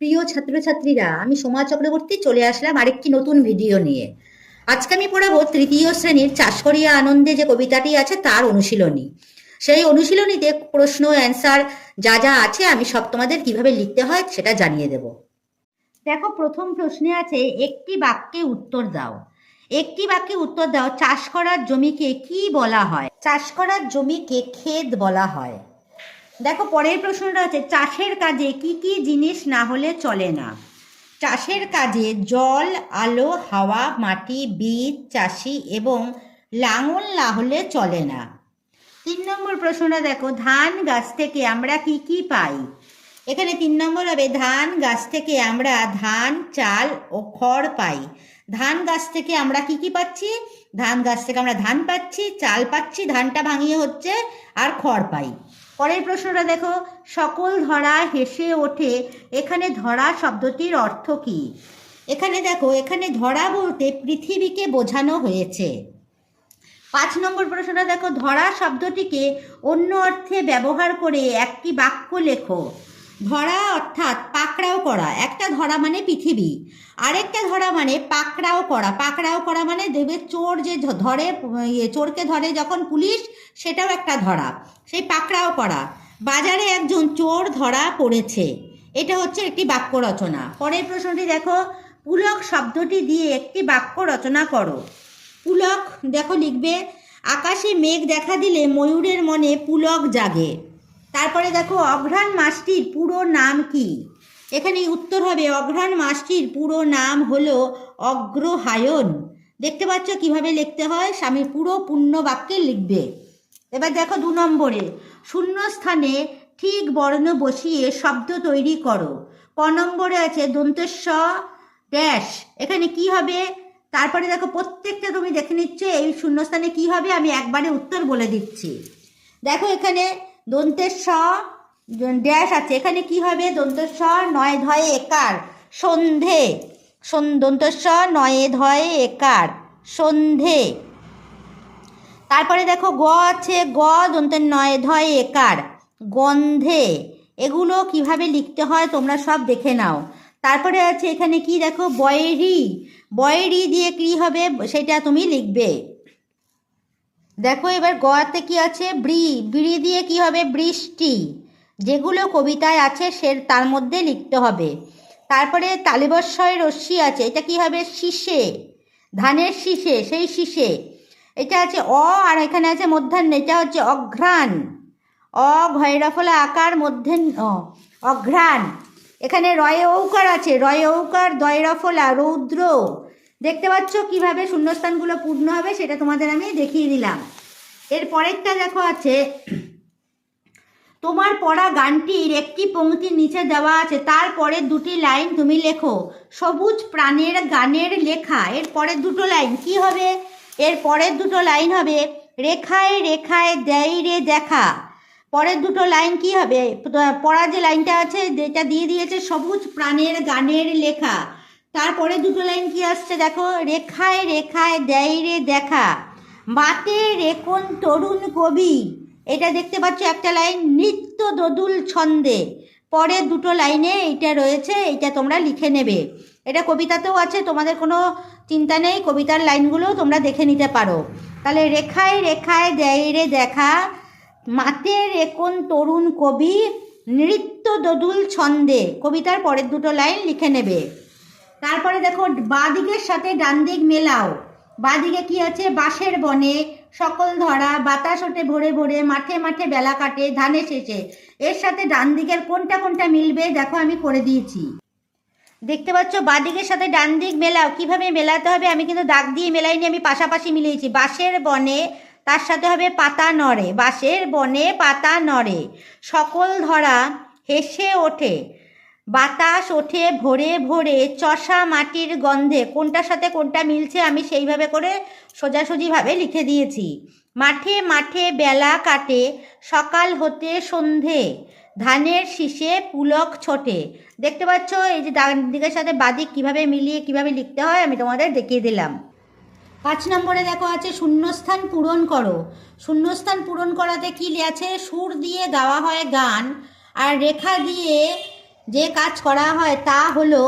প্রিয় ছাত্রছাত্রীরা, আমি সোমা চক্রবর্তী চলে আসলাম আরেকটি নতুন ভিডিও নিয়ে। আজকে আমি পড়াবো তৃতীয় শ্রেণির চাষ করিয়া আনন্দে যে কবিতাটি আছে তার অনুশীলনী। সেই অনুশীলনীতে প্রশ্ন, অ্যান্সার যা যা আছে আমি সব তোমাদের কীভাবে লিখতে হয় সেটা জানিয়ে দেব। দেখো, প্রথম প্রশ্নে আছে, একটি বাক্যে উত্তর দাও। একটি বাক্যে উত্তর দাও, চাষ করার জমিকে কি বলা হয়? চাষ করার জমিকে ক্ষেত বলা হয়। দেখো, পরের প্রশ্নটা হচ্ছে চাষের কাজে কি কি জিনিস না হলে চলে না? চাষের কাজে জল, আলো, হাওয়া, মাটি, বীজ, চাষি এবং লাঙল না হলে চলে না। তিন নম্বর প্রশ্নটা দেখো, ধান গাছ থেকে আমরা কি কি পাই? এখানে তিন নম্বর হবে, ধান গাছ থেকে আমরা ধান, চাল ও খড় পাই। ধান গাছ থেকে আমরা কি কি পাচ্ছি? ধান গাছ থেকে আমরা ধান পাচ্ছি, চাল পাচ্ছি, ধানটা ভাঙিয়ে হচ্ছে আর খড় পাই। পরের প্রশ্নটা দেখো, সকল ধরা হেসে ওঠে, এখানে ধরা শব্দটির অর্থ কি? এখানে দেখো, এখানে ধরা বলতে পৃথিবীকে বোঝানো হয়েছে। পাঁচ নম্বর প্রশ্নটা দেখো, ধরা শব্দটিকে অন্য অর্থে ব্যবহার করে একটি বাক্য লেখো। ধরা অর্থাৎ পাকড়াও করা একটা ধরা মানে পৃথিবী। আরেকটা ধরা মানে পাকড়াও করা। পাকড়াও করা মানে দেবে চোর যে ধরে ইয়ে, চোরকে ধরে যখন পুলিশ সেটাও একটা ধরা। সেই পাকড়াও করা। বাজারে একজন চোর ধরা পড়েছে। এটা হচ্ছে একটি বাক্য রচনা। পরের প্রশ্নটি দেখো। পুলক শব্দটি দিয়ে একটি বাক্য রচনা করো। পুলক দেখো লিখবে আকাশে মেঘ দেখা দিলে ময়ূরের মনে পুলক জাগে। তারপরে দেখো, অঘ্রাণ মাসটির পুরো নাম কি? এখানে উত্তর হবে, অঘ্রাণ মাসটির পুরো নাম হলো অগ্রহায়ণ। দেখতে পাচ্ছ কীভাবে লিখতে হয়? স্বামীর পুরো পূর্ণ বাক্যে লিখবে। এবার দেখো দু নম্বরে শূন্য স্থানে ঠিক বর্ণ বসিয়ে শব্দ তৈরি করো। ক নম্বরে আছে দন্তেস্ব ড্যাশ। এখানে কি হবে? তারপরে দেখো, প্রত্যেকটা তুমি দেখে নিচ্ছ, এই শূন্যস্থানে কি হবে? আমি একবারে উত্তর বলে দিচ্ছি। দেখো এখানে দন্তের স ড্যাশ আছে। এখানে কি হবে? দন্তের স নয় ধয়ে একার। সন্ধে। সন- দন্তের স নয়ে ধয়ে একার। সন্ধে। তারপরে দেখো গ আছে, গ দন্তের নয় ধয় একার। গন্ধে। এগুলো কীভাবে লিখতে হয় তোমরা সব দেখে নাও। তারপরে আছে এখানে কি দেখো? বয়েরি। বয়েরি দিয়ে কি হবে? সেটা তুমি লিখবে। দেখো এবার গয়াতে কি আছে? ব্রি ব্রি দিয়ে কি হবে? বৃষ্টি। যেগুলো কবিতায় আছে সে, তার মধ্যে লিখতে হবে। তারপরে তালিবস্বয় রশ্মি আছে, এটা কি হবে? শীষে। ধানের শীষে, সেই শীষে। এটা আছে অ, আর এখানে আছে মধ্যাহ্ন, এটা হচ্ছে অঘ্রাণ। অ, ঘয়রাফলা আকার মধ্যে অঘ্রাণ। এখানে রয়ে ঔকার আছে, রয়ে ঔকার, দয়রফলা, রৌদ্র। দেখতে পাচ্ছ কীভাবে শূন্যস্থানগুলো পূর্ণ হবে সেটা তোমাদের আমি দেখিয়ে দিলাম। এর পরেরটা দেখো আছে, তোমার পড়া গানটির একটি পংক্তির নিচে দেওয়া আছে তারপরের দুটি লাইন তুমি লেখো, সবুজ প্রাণের গানের লেখা, এর পরের দুটো লাইন কি হবে? এর পরের দুটো লাইন হবে, রেখায় রেখায় দেয় রে দেখা। পরের দুটো লাইন কি হবে? পড়া যে লাইনটা আছে, যেটা দিয়ে দিয়েছে, সবুজ প্রাণের গানের লেখা। তারপরে দুটো লাইন কি আসছে দেখো? রেখায় রেখায় দেয় রে দেখা। বাতে রেকন তরুণ কবি। এটা দেখতে পাচ্ছ একটা লাইন, নৃত্য দোদুল ছন্দে। পরের দুটো লাইনে এটা রয়েছে এটা তোমরা লিখে নেবে। এটা কবিতাতেও আছে, তোমাদের কোনো চিন্তা নেই, কবিতার লাইনগুলো তোমরা দেখে নিতে পারো। তাহলে রেখায় রেখায় দেয় রে দেখা। মাতে রেকন তরুণ কবি, নৃত্য দোদুল ছন্দে। কবিতার পরের দুটো লাইন লিখে নেবে। তারপরে দেখো, বাঁদিকের সাথে ডান দিক মেলাও। বাঁদিকে কি আছে? বাঁশের বনে সকল ধরা, বাতাস ওঠে ভরে ভরে, মাঠে মাঠে বেলা কাটে, ধানে শেষে এর সাথে ডান দিকের কোনটা কোনটা মিলবে, দেখো আমি করে দিয়েছি। দেখতে পাচ্ছ, বাঁদিকের সাথে ডান দিক মেলাও। কীভাবে মেলাতে হবে আমি কিন্তু দাগ দিয়ে মেলাইনি, আমি পাশাপাশি মিলিয়েছি। বাঁশের বনে, তার সাথে হবে পাতা নড়ে। বাঁশের বনে পাতা নড়ে। সকল ধরা হেসে ওঠে। বাতাস ওঠে, ভোরে ভরে, চষা মাটির গন্ধে, কোনটার সাথে কোনটা মিলছে আমি সেইভাবে করে সোজাসুজিভাবে লিখে দিয়েছি। মাঠে মাঠে বেলা কাটে, সকাল হতে সন্ধে, ধানের শীষে পুলক ছোটে। দেখতে পাচ্ছ, এই যে ডান দিকের সাথে বাদিক কীভাবে মিলিয়ে কীভাবে লিখতে হয় আমি তোমাদের দেখিয়ে দিলাম। পাঁচ নম্বরে দেখো আছে, শূন্যস্থান পূরণ করো। শূন্যস্থান পূরণ করাতে কী আছে? সুর দিয়ে গাওয়া হয় গান, আর রেখা দিয়ে যে কাজ করা হয় তা হলো,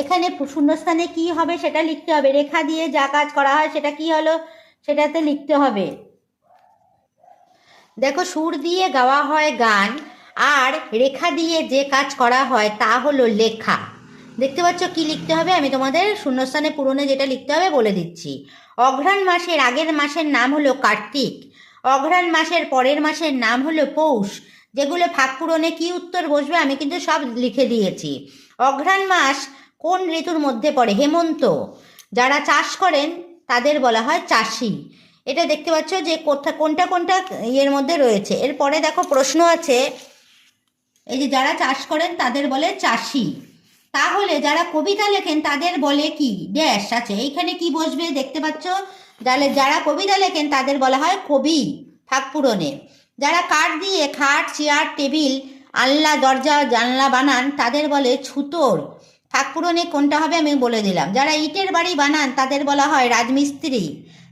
এখানে শূন্যস্থানে কি হবে সেটা লিখতে হবে। রেখা দিয়ে যা কাজ করা হয় সেটা কি হলো? সেটাতে লিখতে হবে। দেখো, সুর দিয়ে গাওয়া হয় গান, আর রেখা দিয়ে যে কাজ করা হয় তা হলো লেখা। দেখতে পাচ্ছ কি লিখতে হবে? আমি তোমাদের শূন্যস্থানে পূরণে যেটা লিখতে হবে বলে দিচ্ছি। অঘ্রাণ মাসের আগের মাসের নাম হলো কার্তিক। অঘ্রাণ মাসের পরের মাসের নাম হলো পৌষ। যেগুলো ভাগ পূরণে কি উত্তর বসবে আমি কিন্তু সব লিখে দিয়েছি। অঘ্রাণ মাস কোন ঋতুর মধ্যে পড়ে? হেমন্ত। যারা চাষ করেন, তাদের বলা হয় চাষি। এটা দেখতে পাচ্ছ যে কোথা, কোনটা কোনটা ইয়ের মধ্যে রয়েছে। এরপরে দেখো প্রশ্ন আছে, এই যে যারা চাষ করেন, তাদের বলে চাষি। তাহলে যারা কবিতা লেখেন, তাদের বলে কি? ড্যাশ আছে। এইখানে কি বসবে দেখতে পাচ্ছ? তাহলে যারা কবিতা লেখেন, তাদের বলা হয় কবি, ফাঁক পূরণে। যারা কাঠ দিয়ে খাট, চেয়ার, টেবিল, আলনা, দরজা, জানলা বানান, তাদের বলে ছুতোর। পূরণে কোনটা হবে আমি বলে দিলাম। যারা ইটের বাড়ি বানান, তাদের বলা হয় রাজমিস্ত্রি।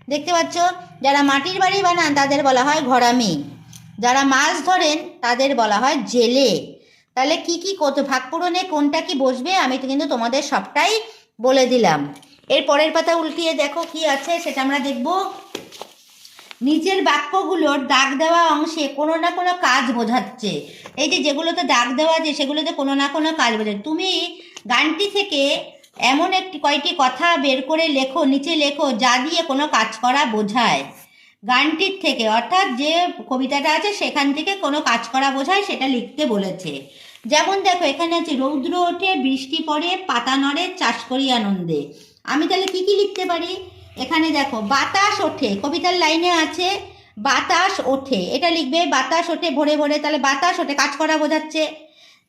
দেখতে পাচ্ছ? যারা মাটির বাড়ি বানান, তাদের বলা হয় ঘরামি। যারা মাছ ধরেন, তাদের বলা হয় জেলে। তাহলে কি কি কত ভাগ পূরণে কোনটা কি বসবে? আমি তো কিন্তু তোমাদের সবটাই বলে দিলাম। এর পরের পাতা উল্টিয়ে দেখো কি আছে, সেটা আমরা দেখব। নিচের বাক্যগুলোর দাগ দেওয়া অংশে কোনো না কোনো কাজ বোঝাচ্ছে। এই যে যেগুলোতে দাগ দেওয়া আছে, সেগুলোতে কোনো না কোনো কাজ বোঝাচ্ছে। তুমি গানটি থেকে এমন একটি কয়টি কথা বের করে লেখো, নিচে লেখো, যা দিয়ে কোনো কাজ করা বোঝায়। গানটির থেকে, অর্থাৎ যে কবিতাটা আছে, সেখান থেকে কোনো কাজ করা বোঝায়, সেটা লিখতে বলেছে। যেমন দেখো, এখানে আছে, রৌদ্র ওঠে, বৃষ্টি পড়ে, পাতা নড়ে, চাষ করি আনন্দে। আমি তাহলে কি কি লিখতে পারি? এখানে দেখো, বাতাস ওঠে। কবিতার লাইনে আছে, বাতাস ওঠে। এটা লিখবে, বাতাস ওঠে ভোরে ভোরে, তাহলে বাতাস ওঠে, কাজ করা বোঝাচ্ছে।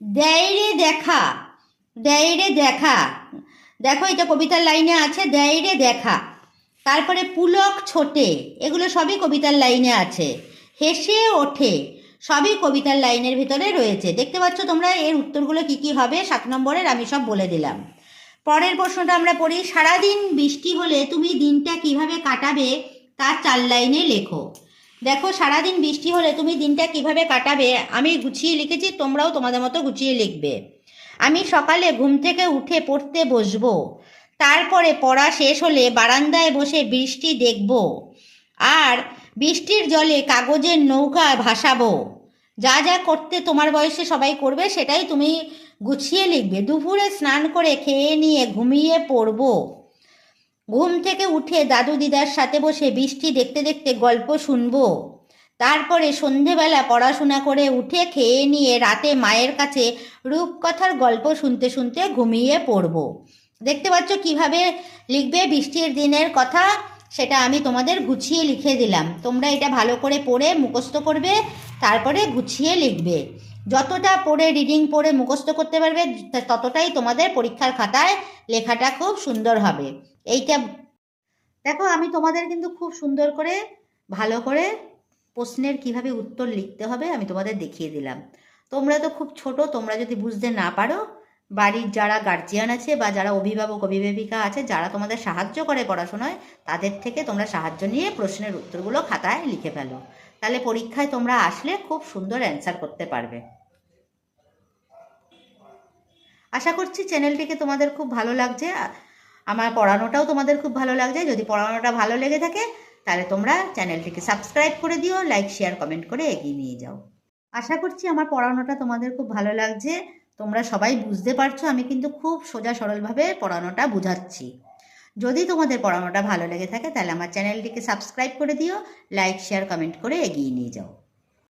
দেয় রে দেখা দেয় রে দেখা। দেখো, এটা কবিতার লাইনে আছে দেয় রে দেখা। তারপরে পুলক ছোটে, এগুলো সবই কবিতার লাইনে আছে। হেসে ওঠে, সবই কবিতার লাইনের ভিতরে রয়েছে। দেখতে পাচ্ছ তোমরা, এর উত্তরগুলো কি কি হবে? সাত নম্বরের আমি সব বলে দিলাম। পরের প্রশ্নটা আমরা পড়ি, সারাদিন বৃষ্টি হলে তুমি দিনটা কীভাবে কাটাবে? তার চার লাইনে লেখো। দেখো, সারাদিন বৃষ্টি হলে তুমি দিনটা কীভাবে কাটাবে? আমি গুছিয়ে লিখেছি, তোমরাও তোমাদের মতো গুছিয়ে লিখবে। আমি সকালে ঘুম থেকে উঠে পড়তে বসবো। তারপরে পড়া শেষ হলে বারান্দায় বসে বৃষ্টি দেখব। আর বৃষ্টির জলে কাগজের নৌকা ভাসাবো। যা যা করতে তোমার বয়সে সবাই করবে, সেটাই তুমি গুছিয়ে লিখবে। দুপুরে স্নান করে খেয়ে নিয়ে ঘুমিয়ে পড়ব। ঘুম থেকে উঠে দাদু দিদার সাথে বসে বৃষ্টি দেখতে দেখতে গল্প শুনব। তারপরে সন্ধেবেলা পড়াশোনা করে উঠে খেয়ে নিয়ে রাতে মায়ের কাছে রূপকথার গল্প শুনতে শুনতে ঘুমিয়ে পড়ব। দেখতে পাচ্ছ কীভাবে লিখবে বৃষ্টির দিনের কথা? সেটা আমি তোমাদের গুছিয়ে লিখে দিলাম। তোমরা এটা ভালো করে পড়ে মুখস্থ করবে, তারপরে গুছিয়ে লিখবে। যতটা পড়ে রিডিং পড়ে মুখস্থ করতে পারবে ততটাই তোমাদের পরীক্ষার খাতায় লেখাটা খুব সুন্দর হবে। এইটা দেখো, আমি তোমাদের কিন্তু খুব সুন্দর করে, ভালো করে প্রশ্নের কীভাবে উত্তর লিখতে হবে আমি তোমাদের দেখিয়ে দিলাম। তোমরা তো খুব ছোট, তোমরা যদি বুঝতে না পারো বাড়ির যারা গার্জিয়ান আছে বা যারা অভিভাবক, অভিভাবিকা আছে, যারা তোমাদের সাহায্য করে পড়াশোনায়, তাদের থেকে তোমরা সাহায্য নিয়ে প্রশ্নের উত্তরগুলো খাতায় লিখে ফেলো। তাহলে পরীক্ষায় তোমরা আসলে খুব সুন্দর অ্যান্সার করতে পারবে। আশা করছি চ্যানেলটিকে তোমাদের খুব ভালো লাগছে। আমার পড়ানোটাও তোমাদের খুব ভালো লাগছে। যদি পড়ানোটা ভালো লেগে থাকে, তাহলে তোমরা চ্যানেলটিকে সাবস্ক্রাইব করে দিও লাইক শেয়ার কমেন্ট করে এগিয়ে নিয়ে যাও। আশা করছি আমার পড়ানোটা তোমাদের খুব ভালো লাগছে। তোমরা সবাই বুঝতে পারছ, আমি কিন্তু খুব সোজা সরলভাবে পড়ানোটা বুঝাচ্ছি। যদি তোমাদের পড়ানোটা ভালো লেগে থাকে, তাহলে আমার চ্যানেলটিকে সাবস্ক্রাইব করে দিও, লাইক, শেয়ার, কমেন্ট করে এগিয়ে নিয়ে যাও।